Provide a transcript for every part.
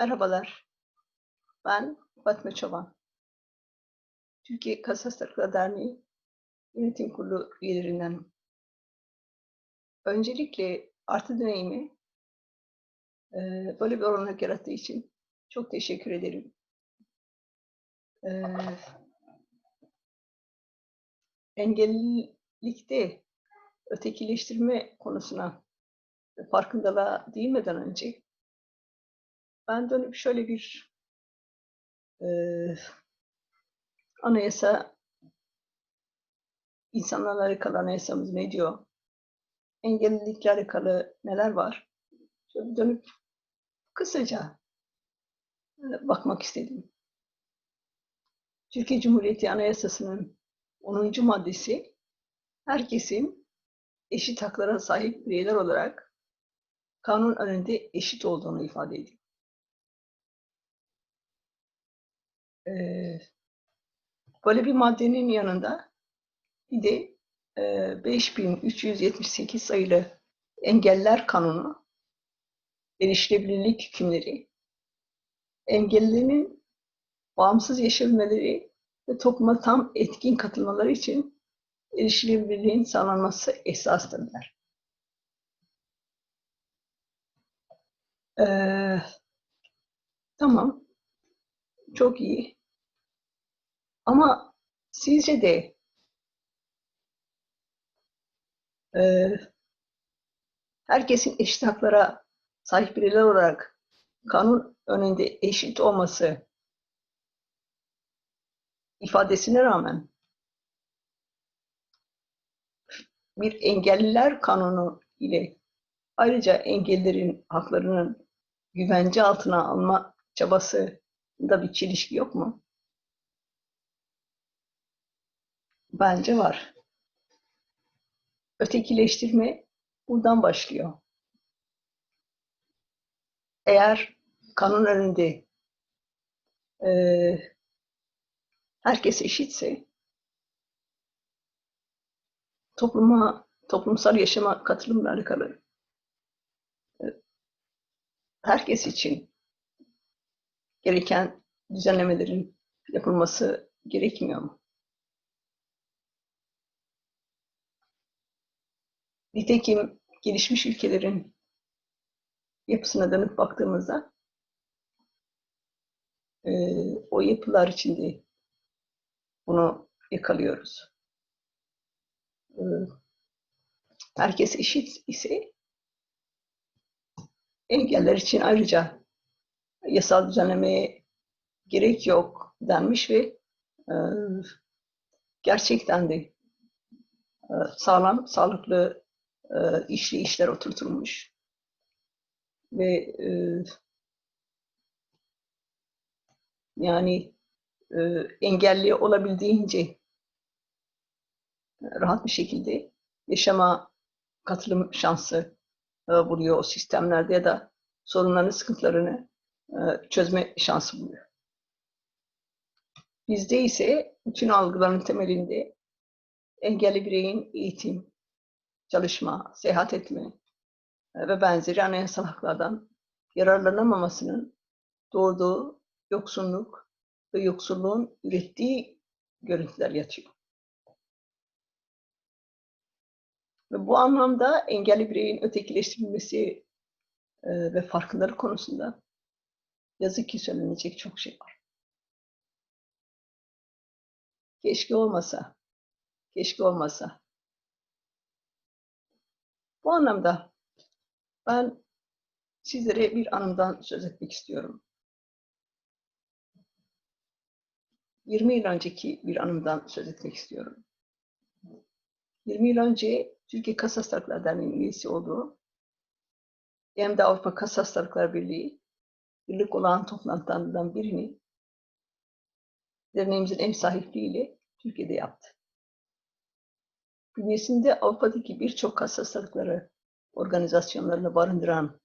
Merhabalar, ben Fatma Çoban. Türkiye Kas Hastalıkları Derneği Yönetim Kurulu üyelerindenim. Öncelikle artı deneyimi eee, böyle bir olanak yarattığı için çok teşekkür ederim. Eee engellilikte ötekileştirme konusuna farkındalığa değinmeden önce ben dönüp şöyle bir eee, anayasa insanlarla alakalı anayasamız ne diyor? Engellilikle alakalı neler var? Şöyle dönüp kısaca e, bakmak istedim. Türkiye Cumhuriyeti Anayasası'nın 10. maddesi herkesin eşit haklara sahip bireyler olarak kanun önünde eşit olduğunu ifade ediyor. Ee, böyle bir maddenin yanında bir de e, 5378 sayılı Engeller Kanunu, erişilebilirlik hükümleri, engellilerin bağımsız yaşayabilmeleri ve topluma tam etkin katılmaları için erişilebilirliğin sağlanması esastırlar. Ee, tamam, çok iyi. Ama sizce de e, herkesin eşit haklara sahip bireyler olarak kanun önünde eşit olması ifadesine rağmen bir engelliler kanunu ile ayrıca engellerin haklarının güvence altına alma çabasında bir çelişki yok mu? Bence var. Ötekileştirme buradan başlıyor. Eğer kanun önünde eee herkes eşitse topluma, toplumsal yaşama katılımla alakalı e, herkes için gereken düzenlemelerin yapılması gerekmiyor mu? Nitekim gelişmiş ülkelerin yapısına dönüp baktığımızda e, o yapılar içinde bunu yakalıyoruz. Ee, Herkes eşit ise engeller için ayrıca yasal düzenlemeye gerek yok denmiş ve e, gerçekten de e, sağlam, sağlıklı e, işli işler oturtulmuş ve e, yani e, engelli olabildiğince rahat bir şekilde yaşama katılım şansı e, buluyor o sistemlerde ya da sorunlarını, sıkıntılarını e, çözme şansı buluyor. Bizde ise bütün algıların temelinde engelli bireyin eğitim, çalışma, seyahat etme e, ve benzeri anayasal haklardan yararlanamamasının doğurduğu yoksunluk ve yoksulluğun ürettiği görüntüler yatıyor. Ve bu anlamda engelli bireyin ötekileştirilmesi e, ve farkındalık konusunda yazık ki söylenecek çok şey var. Keşke olmasa, keşke olmasa. Bu anlamda ben sizlere bir anımdan söz etmek istiyorum. 20 yıl önceki bir anımdan söz etmek istiyorum. 20 yıl önce Türkiye Kas Hastalıkları Derneği'nin üyesi olduğu hem de Avrupa Kas Hastalıkları Birliği yıllık olan toplantılarından birini derneğimizin ev sahipliğiyle Türkiye'de yaptı. Bünyesinde Avrupa'daki birçok hastalıkları organizasyonlarını barındıran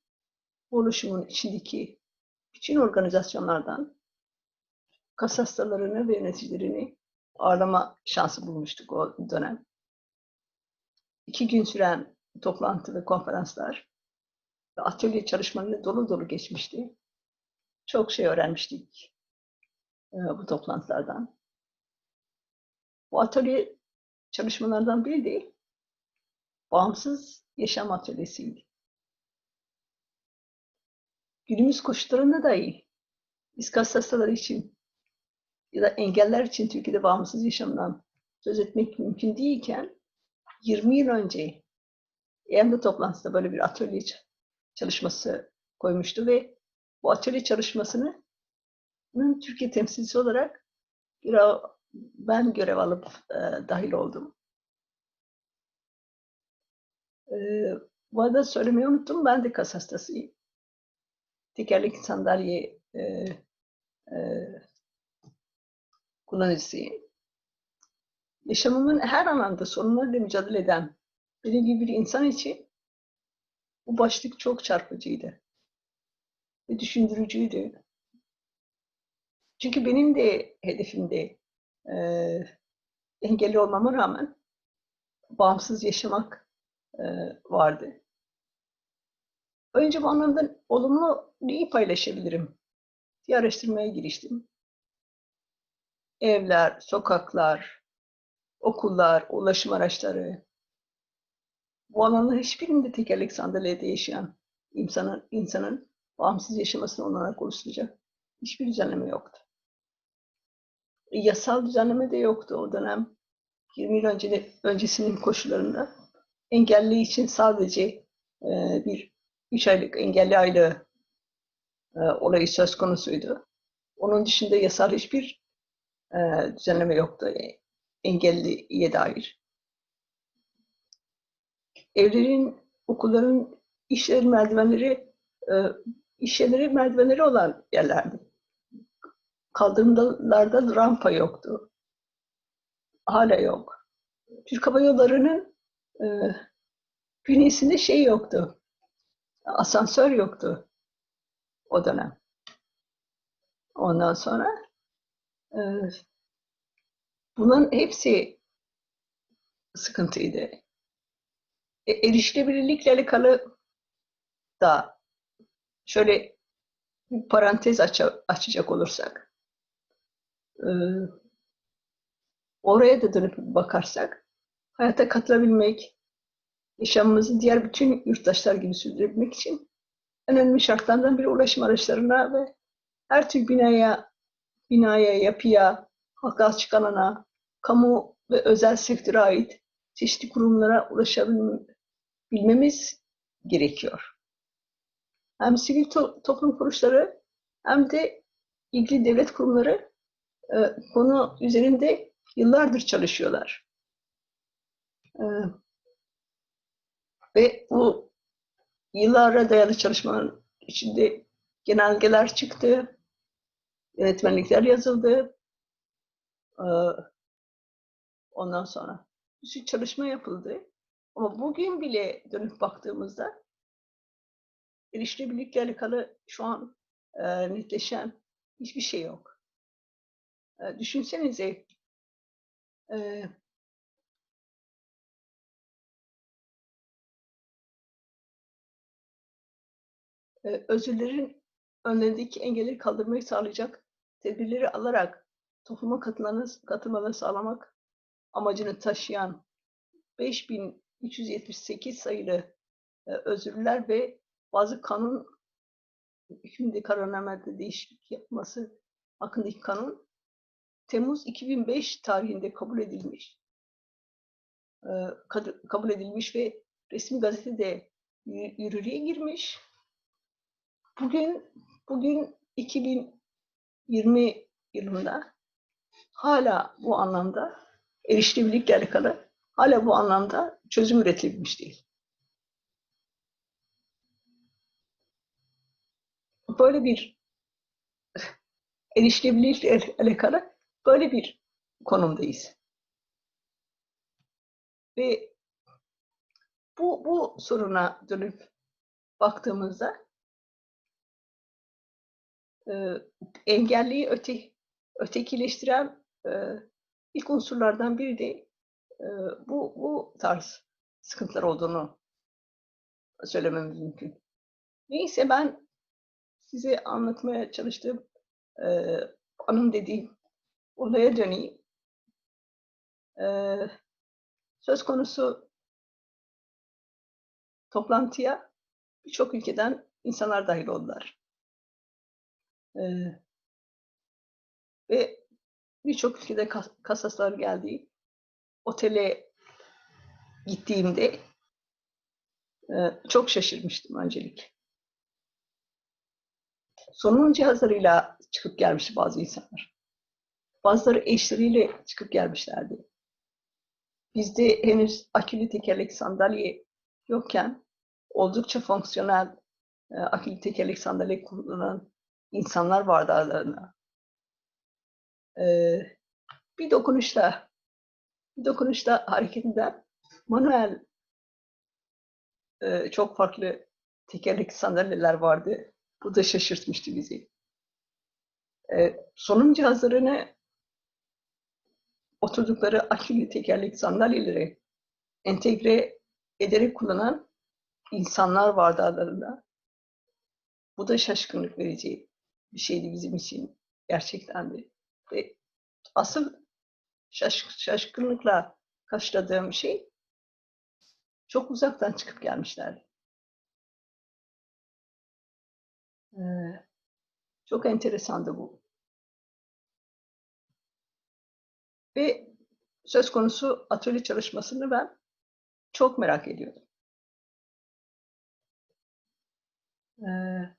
oluşumun içindeki bütün organizasyonlardan kas hastalarını ve yöneticilerini ağırlama şansı bulmuştuk o dönem. İki gün süren toplantı ve konferanslar ve atölye çalışmaları dolu dolu geçmişti. çok şey öğrenmiştik e, bu toplantılardan. Bu atölye çalışmalardan biri de bağımsız yaşam atölyesiydi. Günümüz koşullarında dahi iskas hastaları için ya da engeller için Türkiye'de bağımsız yaşamdan söz etmek mümkün değilken 20 yıl önce EMD toplantısında böyle bir atölye çalışması koymuştu ve bu atölye çalışmasının Türkiye temsilcisi olarak ben görev alıp e, dahil oldum. E, bu arada söylemeyi unuttum. Ben de kas hastasıyım. Tekerlekli sandalye e, e, kullanıcısıyım. Yaşamımın her alanda sorunlarla mücadele eden benim gibi bir insan için bu başlık çok çarpıcıydı. Ve düşündürücüydü. Çünkü benim de hedefimde e, engelli olmama rağmen bağımsız yaşamak e, vardı. Önce bu anlamda olumlu neyi paylaşabilirim diye araştırmaya giriştim. Evler, sokaklar, okullar, ulaşım araçları. Bu alanlar hiçbirinde tekerlek sandalyede yaşayan insanın, insanın bağımsız yaşamasına olanak oluşturacak hiçbir düzenleme yoktu. Yasal düzenleme de yoktu o dönem. 20 yıl önce, öncesinin koşullarında. Engelli için sadece e, bir 3 aylık engelli aylığı e, olayı söz konusuydu. Onun dışında yasal hiçbir e, düzenleme yoktu e, engelliye dair. Evlerin, okulların, işlerin merdivenleri, e, iş yerleri merdivenleri olan yerlerdi. Kaldırımlarda rampa yoktu. Hala yok. Türk Hava Yolları'nın e, bünyesinde şey yoktu. Asansör yoktu o dönem. Ondan sonra e, bunun hepsi sıkıntıydı. E, erişilebilirlikle alakalı da şöyle bir parantez aç açacak olursak e, oraya da dönüp bakarsak hayata katılabilmek, yaşamımızı diğer bütün yurttaşlar gibi sürdürebilmek için önemli şartlardan biri ulaşım araçlarına ve her tür binaya, binaya, yapıya, halka açık alana, kamu ve özel sektöre ait çeşitli kurumlara ulaşabilmemiz gerekiyor. Hem sivil to toplum kuruluşları hem de ilgili devlet kurumları konu üzerinde yıllardır çalışıyorlar. E, ve bu yıllara dayalı çalışmanın içinde genelgeler çıktı, yönetmenlikler yazıldı. E, ondan sonra bir sürü çalışma yapıldı. Ama bugün bile dönüp baktığımızda erişilebilirlikle alakalı şu an e, netleşen hiçbir şey yok. Düşünsenize. Özürlerin önlerindeki engelleri kaldırmayı sağlayacak tedbirleri alarak topluma katılmalarını sağlamak amacını taşıyan 5378 sayılı özürler ve bazı kanun hükümde kararnamede değişiklik yapması hakkındaki kanun Temmuz 2005 tarihinde kabul edilmiş. E, kabul edilmiş ve resmi gazetede yürürlüğe girmiş. Bugün bugün 2020 yılında hala bu anlamda erişilebilirlikle alakalı hala bu anlamda çözüm üretilmiş değil. böyle bir erişilebilirlikle alakalı böyle bir konumdayız. Ve bu, bu soruna dönüp baktığımızda e, engelliyi öte, ötekileştiren e, ilk unsurlardan biri de e, bu, bu tarz sıkıntılar olduğunu söylememiz mümkün. Neyse ben size anlatmaya çalıştığım e, anım dediğim olaya döneyim. E, söz konusu toplantıya birçok ülkeden insanlar dahil oldular. E, ve birçok ülkede kas kasaslar geldi. Otele gittiğimde e, çok şaşırmıştım öncelik. Solunum cihazlarıyla çıkıp gelmişti bazı insanlar. Bazıları eşleriyle çıkıp gelmişlerdi. Bizde henüz akülü tekerlek sandalye yokken oldukça fonksiyonel e, akülü tekerlek sandalye kullanan insanlar vardı aralarında. E, bir dokunuşta bir dokunuşta hareket eden manuel e, çok farklı tekerlek sandalyeler vardı. Bu da şaşırtmıştı bizi. E, solunum cihazlarını oturdukları akülü tekerlek sandalyeleri entegre ederek kullanan insanlar vardı aralarında. Bu da şaşkınlık verici bir şeydi bizim için. Gerçekten de. Ve asıl şaş şaşkınlıkla karşıladığım şey çok uzaktan çıkıp gelmişlerdi. Ee, çok enteresandı bu. Ve söz konusu atölye çalışmasını ben çok merak ediyordum. Ee,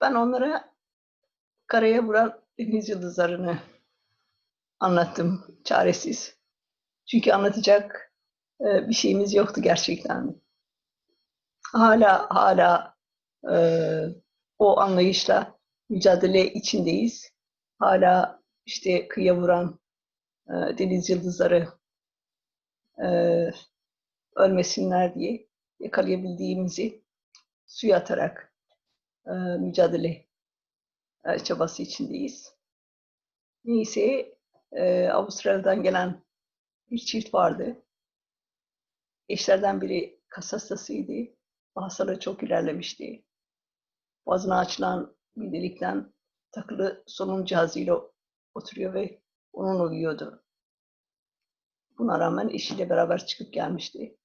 ben onlara karaya vuran deniz yıldızlarını anlattım çaresiz. Çünkü anlatacak e, bir şeyimiz yoktu gerçekten. Hala hala e, o anlayışla mücadele içindeyiz. Hala işte kıyıya vuran e, deniz yıldızları e, ölmesinler diye yakalayabildiğimizi suya atarak e, mücadele e, çabası içindeyiz. Neyse e, Avustralya'dan gelen bir çift vardı. Eşlerden biri kas hastasıydı. Hastalığı çok ilerlemişti. Boğazına açılan bir delikten takılı solunum cihazıyla oturuyor ve onun uyuyordu. Buna rağmen eşiyle beraber çıkıp gelmişti.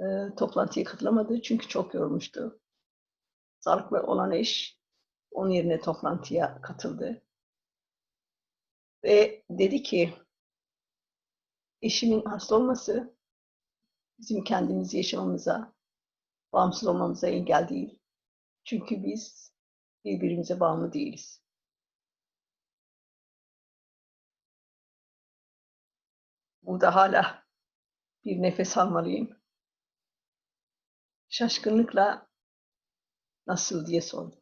E, toplantıya katılamadı çünkü çok yormuştu. Sağlıklı olan eş onun yerine toplantıya katıldı. Ve dedi ki eşimin hasta olması bizim kendimizi yaşamamıza, bağımsız olmamıza engel değil. Çünkü biz birbirimize bağımlı değiliz. Burada hala bir nefes almalıyım. Şaşkınlıkla nasıl diye sordum.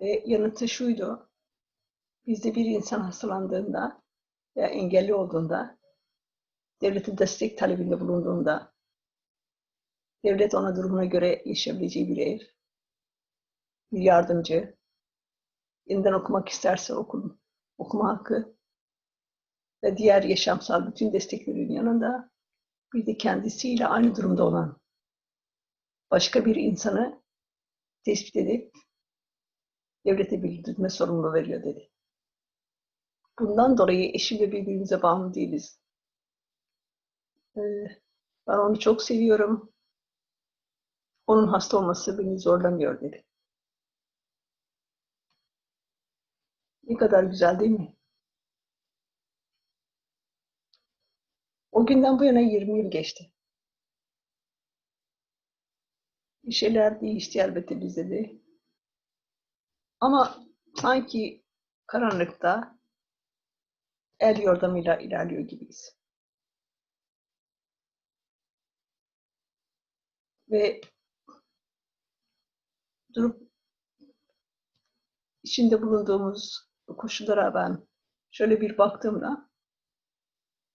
Ve yanıtı şuydu. Bizde bir insan hastalandığında veya engelli olduğunda, devletin destek talebinde bulunduğunda, devlet ona durumuna göre yaşayabileceği bir ev, bir yardımcı, yeniden okumak isterse okun, okuma hakkı ve diğer yaşamsal bütün desteklerin yanında bir de kendisiyle aynı durumda olan başka bir insanı tespit edip devlete bildirme sorumluluğu veriyor dedi. Bundan dolayı eşimle birbirimize bağımlı değiliz. Ee, ben onu çok seviyorum. Onun hasta olması beni zorlamıyor dedi. Ne kadar güzel değil mi? O günden bu yana 20 yıl geçti. Bir şeyler değişti elbette bizde de. Ama sanki karanlıkta el yordamıyla ilerliyor gibiyiz. Ve durup içinde bulunduğumuz koşullara ben şöyle bir baktığımda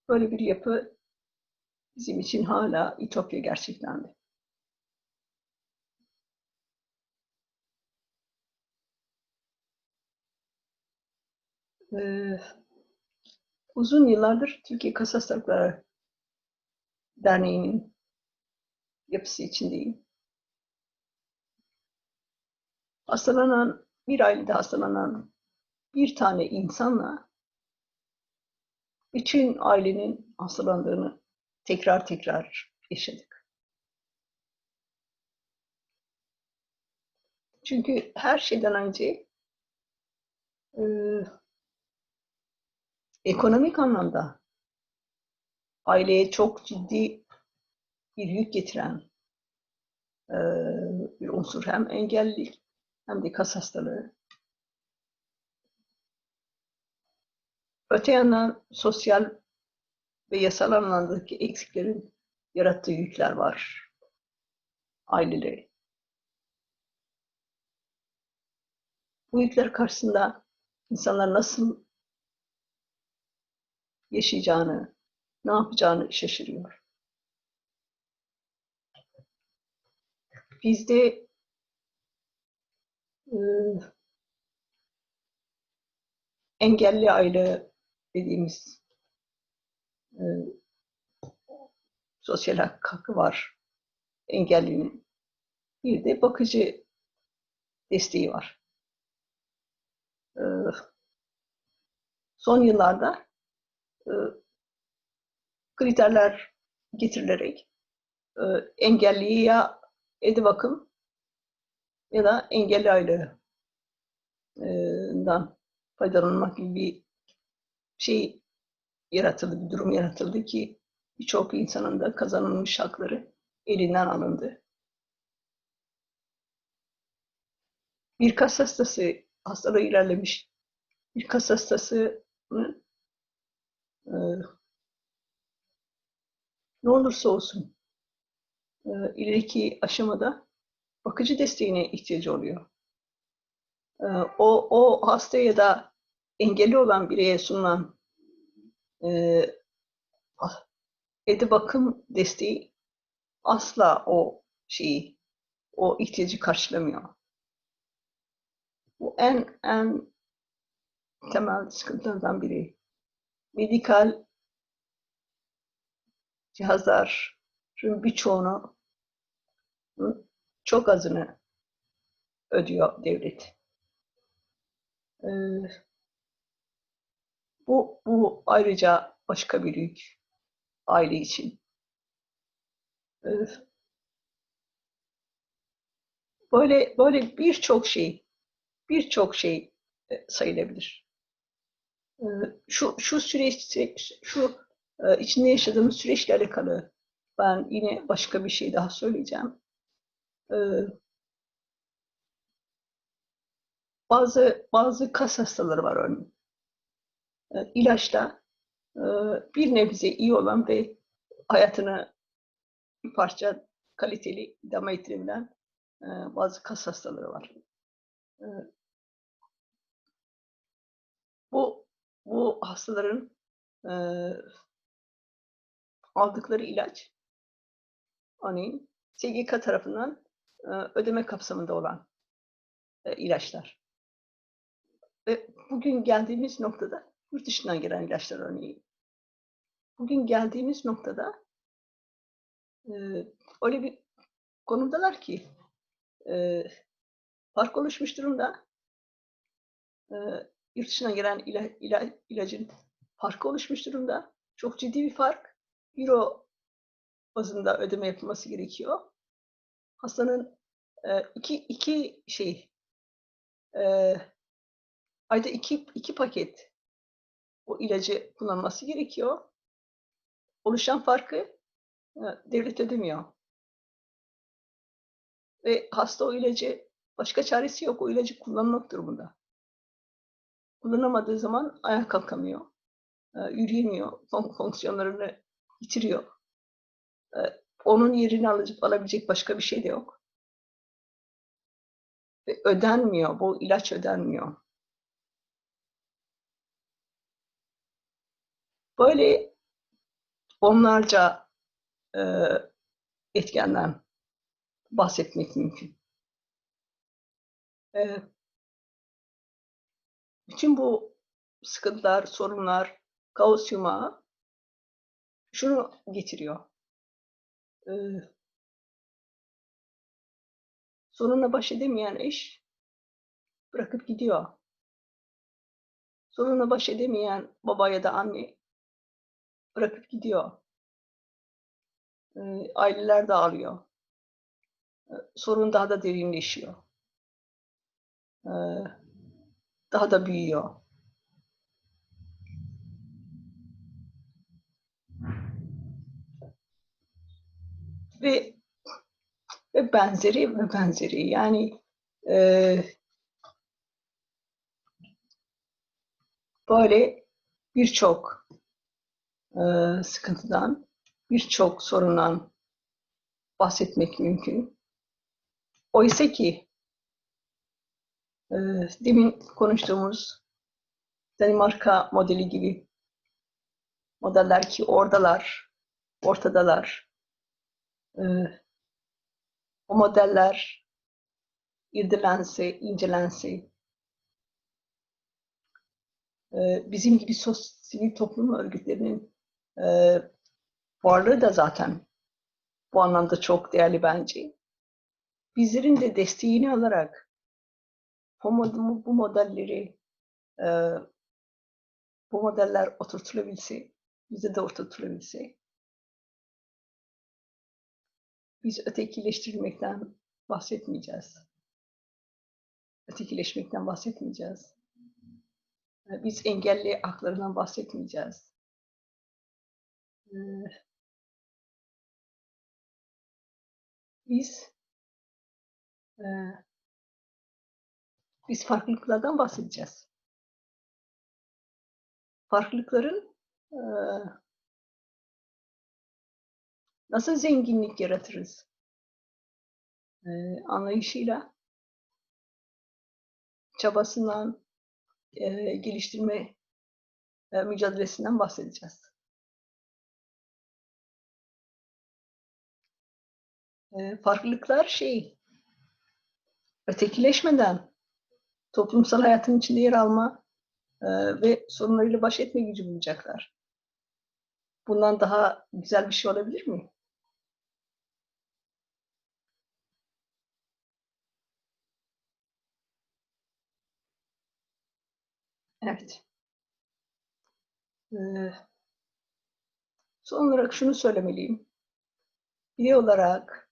böyle bir yapı bizim için hala ütopya gerçekten de. Ee, uzun yıllardır Türkiye Kas Hastalıkları Derneği'nin yapısı içindeyim. Hastalanan, bir ailede hastalanan bir tane insanla bütün ailenin hastalandığını tekrar tekrar yaşadık. Çünkü her şeyden önce e, ekonomik anlamda aileye çok ciddi bir yük getiren e, bir unsur hem engellilik hem de kas hastalığı. Öte yandan sosyal ve yasal anlamdaki eksiklerin yarattığı yükler var aileleri. Bu yükler karşısında insanlar nasıl yaşayacağını, ne yapacağını şaşırıyor. Bizde e, engelli aile dediğimiz e, sosyal hakkı var engellinin. Bir de bakıcı desteği var. E, son yıllarda e, kriterler getirilerek e, engelliye ya edi bakım ya da engelli aylığından faydalanmak gibi bir şey yaratıldı, bir durum yaratıldı ki birçok insanın da kazanılmış hakları elinden alındı. Bir kas hastası, hastalığı ilerlemiş bir kas hastasının e, ne olursa olsun e, ileriki aşamada bakıcı desteğine ihtiyacı oluyor. E, o, o hasta ya da engelli olan bireye sunulan e, edi bakım desteği asla o şeyi, o ihtiyacı karşılamıyor. Bu en en temel sıkıntılardan biri. Medikal cihazların birçoğunu çok azını ödüyor devlet. Ee, bu, bu ayrıca başka bir yük aile için. Ee, böyle böyle birçok şey birçok şey e, sayılabilir. Ee, şu şu süreç şu e, içinde yaşadığımız süreçle alakalı ben yine başka bir şey daha söyleyeceğim. Ee, bazı bazı kas hastaları var örneğin. Ee, ilaçla e, bir nebze iyi olan ve hayatını bir parça kaliteli idame ettirebilen e, bazı kas hastaları var. E, bu bu hastaların e, aldıkları ilaç örneğin SGK tarafından e, ödeme kapsamında olan e, ilaçlar. Ve bugün geldiğimiz noktada yurt dışından gelen ilaçlar örneğin. Bugün geldiğimiz noktada e, öyle bir konumdalar ki e, fark oluşmuş durumda. E, yurt dışından gelen ila, ila, ilacın farkı oluşmuş durumda. Çok ciddi bir fark. Euro bazında ödeme yapılması gerekiyor. Hastanın e, iki, iki şey e, ayda iki, iki paket o ilacı kullanması gerekiyor. Oluşan farkı e, devlet ödemiyor. Ve hasta o ilacı başka çaresi yok. O ilacı kullanmak durumunda. Kullanamadığı zaman ayağa kalkamıyor. E, yürüyemiyor. Fonksiyonlarını yitiriyor. E, onun yerini alacak, alabilecek başka bir şey de yok. Ve ödenmiyor. Bu ilaç ödenmiyor. Böyle onlarca e, etkenden bahsetmek mümkün. E, bütün bu sıkıntılar, sorunlar, kaos yumağı şunu getiriyor. e, sorunla baş edemeyen eş bırakıp gidiyor. Sorunla baş edemeyen baba ya da anne bırakıp gidiyor. E, aileler dağılıyor. E, sorun daha da derinleşiyor. E, daha da büyüyor. Ve ve benzeri ve benzeri yani e, böyle birçok e, sıkıntıdan, birçok sorundan bahsetmek mümkün. Oysa ki e, demin konuştuğumuz Danimarka modeli gibi modeller ki oradalar, ortadalar. E, o modeller irdelense, incelense, e, bizim gibi sivil toplum örgütlerinin e, varlığı da zaten bu anlamda çok değerli bence. Bizlerin de desteğini alarak bu, modelleri e, bu modeller oturtulabilse, bize de oturtulabilse biz ötekileştirilmekten bahsetmeyeceğiz. Ötekileşmekten bahsetmeyeceğiz. Biz engelli haklarından bahsetmeyeceğiz. Biz biz farklılıklardan bahsedeceğiz. Farklılıkların nasıl zenginlik yaratırız anlayışıyla çabasından geliştirme mücadelesinden bahsedeceğiz. Farklılıklar şey ötekileşmeden toplumsal hayatın içinde yer alma e, ve sorunlarıyla baş etme gücü bulacaklar. Bundan daha güzel bir şey olabilir mi? Evet. Ee, son olarak şunu söylemeliyim. Birey olarak,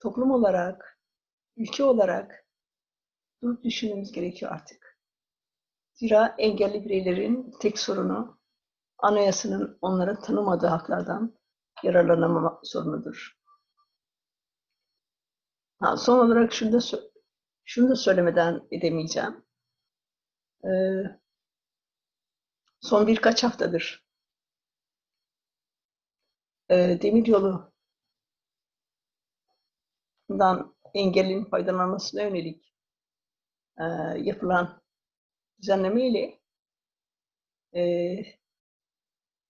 toplum olarak, ülke olarak durup düşünmemiz gerekiyor artık. Zira engelli bireylerin tek sorunu anayasanın onlara tanımadığı haklardan yararlanamama sorunudur. Ha, son olarak şunu da, şunu da söylemeden edemeyeceğim. Ee, son birkaç haftadır e, demiryolu dan engelin faydalanmasına yönelik e, yapılan düzenleme ile e,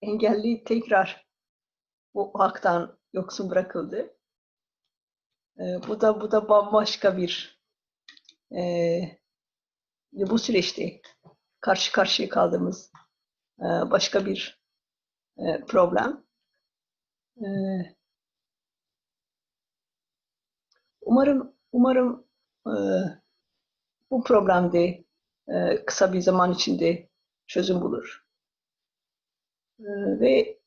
engelli tekrar bu haktan yoksun bırakıldı. E, bu da bu da bambaşka bir e, bu süreçte karşı karşıya kaldığımız e, başka bir e, problem. E, umarım umarım e, bu problemde e, kısa bir zaman içinde çözüm bulur. E, ve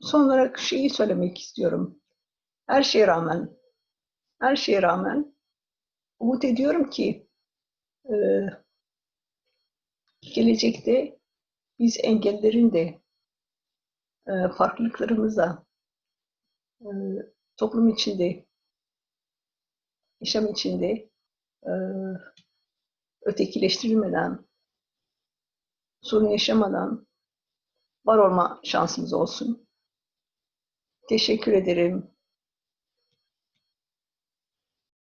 son olarak şeyi söylemek istiyorum. Her şeye rağmen, her şeye rağmen umut ediyorum ki e, gelecekte biz engellerin de e, farklılıklarımıza e, toplum içinde, yaşam içinde e, ötekileştirilmeden, sorun yaşamadan var olma şansımız olsun. Teşekkür ederim.